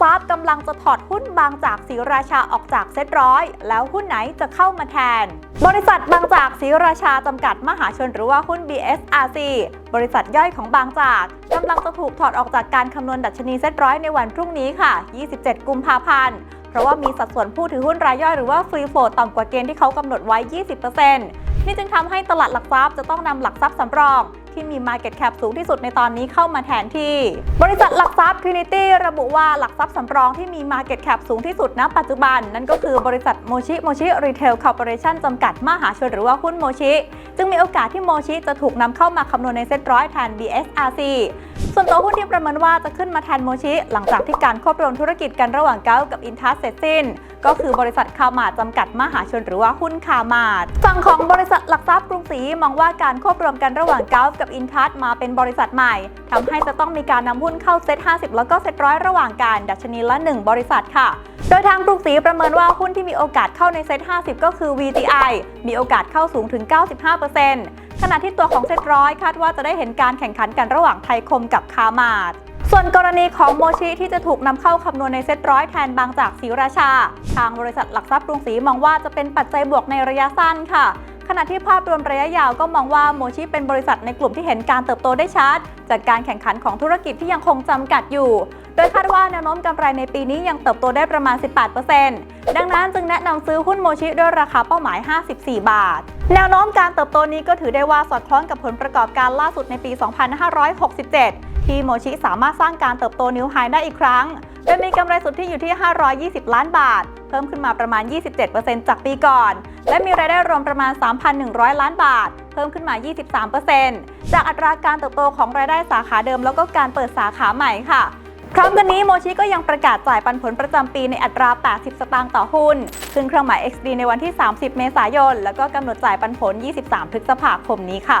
ทรัพย์กำลังจะถอดหุ้นบางจากศรีราชาออกจากเซ็ตร้อย แล้วหุ้นไหนจะเข้ามาแทน บริษัทบางจากศรีราชาจำกัดมหาชนหรือว่าหุ้น BSRC บริษัทย่อยของบางจากกำลังจะถูกถอดออกจากการคำนวณดัชนีเซ็ตร้อยในวันพรุ่งนี้ค่ะ 27 กุมภาพันธ์เพราะว่ามีสัดส่วนผู้ถือหุ้นรายย่อยหรือว่าฟรีโฟลต่ำกว่าเกณฑ์ที่เขากำหนดไว้ 20%นี่จึงทำให้ตลาดหลักทรัพย์จะต้องนำหลักทรัพย์สำรองที่มี Market Cap สูงที่สุดในตอนนี้เข้ามาแทนที่ บริษัทหลักทรัพย์ Trinity ระบุว่าหลักทรัพย์สำรองที่มี Market Cap สูงที่สุดณ ปัจจุบัน นั่นก็คือบริษัทโมชิโมชิรีเทลคอร์ปอเรชั่นจำกัดมหาชนหรือว่าหุ้นโมชิ จึงมีโอกาสที่โมชิจะถูกนำเข้ามาคำนวณในเซ็ตร้อยแทน BSRC ส่วนตัวหุ้นที่ประเมินว่าจะขึ้นมาแทนโมชิ หลังจากที่การควบรวมธุรกิจกันระหว่างเก้ากับอินทัสเสร็จสิ้นก็คือบริษัทคามาดจำกัดมหาชนหรือว่าหุ้นคามาดฝั่งของบริษัทหลักทรัพย์กรุงศรีมองว่าการควบรวมกันระหว่างเก้ากับอินทัสมาเป็นบริษัทใหม่ทำให้จะต้องมีการนำหุ้นเข้าเซ็ต50 แล้วก็เซ็ตร้อยระหว่างการดัชนีละ 1 บริษัทค่ะ โดยทางกรุงศรีประเมินว่าหุ้นที่มีโอกาสเข้าในเซ็ต50 ก็คือ VTI มีโอกาสเข้าสูงถึง 95%ขณะที่ตัวของเซ็ตร้อยคาดว่าจะได้เห็นการแข่งขันกันระหว่างไทยคมกับคามาด ส่วนกรณีของโมชิที่จะถูกนำเข้าคำนวณในเซตร้อยแทนบางจากศรีราชา ทางบริษัทหลักทรัพย์กรุงศรีมองว่าจะเป็นปัจจัยบวกในระยะสั้นค่ะ ขณะที่ภาพรวมระยะยาวก็มองว่าโมชิเป็นบริษัทในกลุ่มที่เห็นการเติบโตได้ชัด จากการแข่งขันของธุรกิจที่ยังคงจำกัดอยู่ โดยคาดว่าแนวโน้มกำไรในปีนี้ยังเติบโตได้ประมาณ 18%ดังนั้นจึงแนะนำซื้อหุ้นโมชิด้วยราคาเป้าหมาย 54 บาทแนวโน้มการเติบโตนี้ก็ถือได้ว่าสอดคล้องกับผลประกอบการล่าสุดในปี 2567 ที่โมชิสามารถสร้างการเติบโตนิวไฮได้อีกครั้ง โดยมีกำไรสุทธิอยู่ที่ 520 ล้านบาท เพิ่มขึ้นมาประมาณ 27%จากปีก่อน และมีรายได้รวมประมาณ 3,100 ล้านบาท เพิ่มขึ้นมา 23%จากอัตราการเติบโตของรายได้สาขาเดิมแล้วก็การเปิดสาขาใหม่ค่ะพร้อมกันนี้โมชิก็ยังประกาศจ่ายปันผลประจำปีในอัตรา 80 สตางค์ต่อหุ้นขึ้นเครื่องหมาย XD ในวันที่ 30 เมษายน แล้วก็กำหนดจ่ายปันผล 23 พฤษภาคมนี้ค่ะ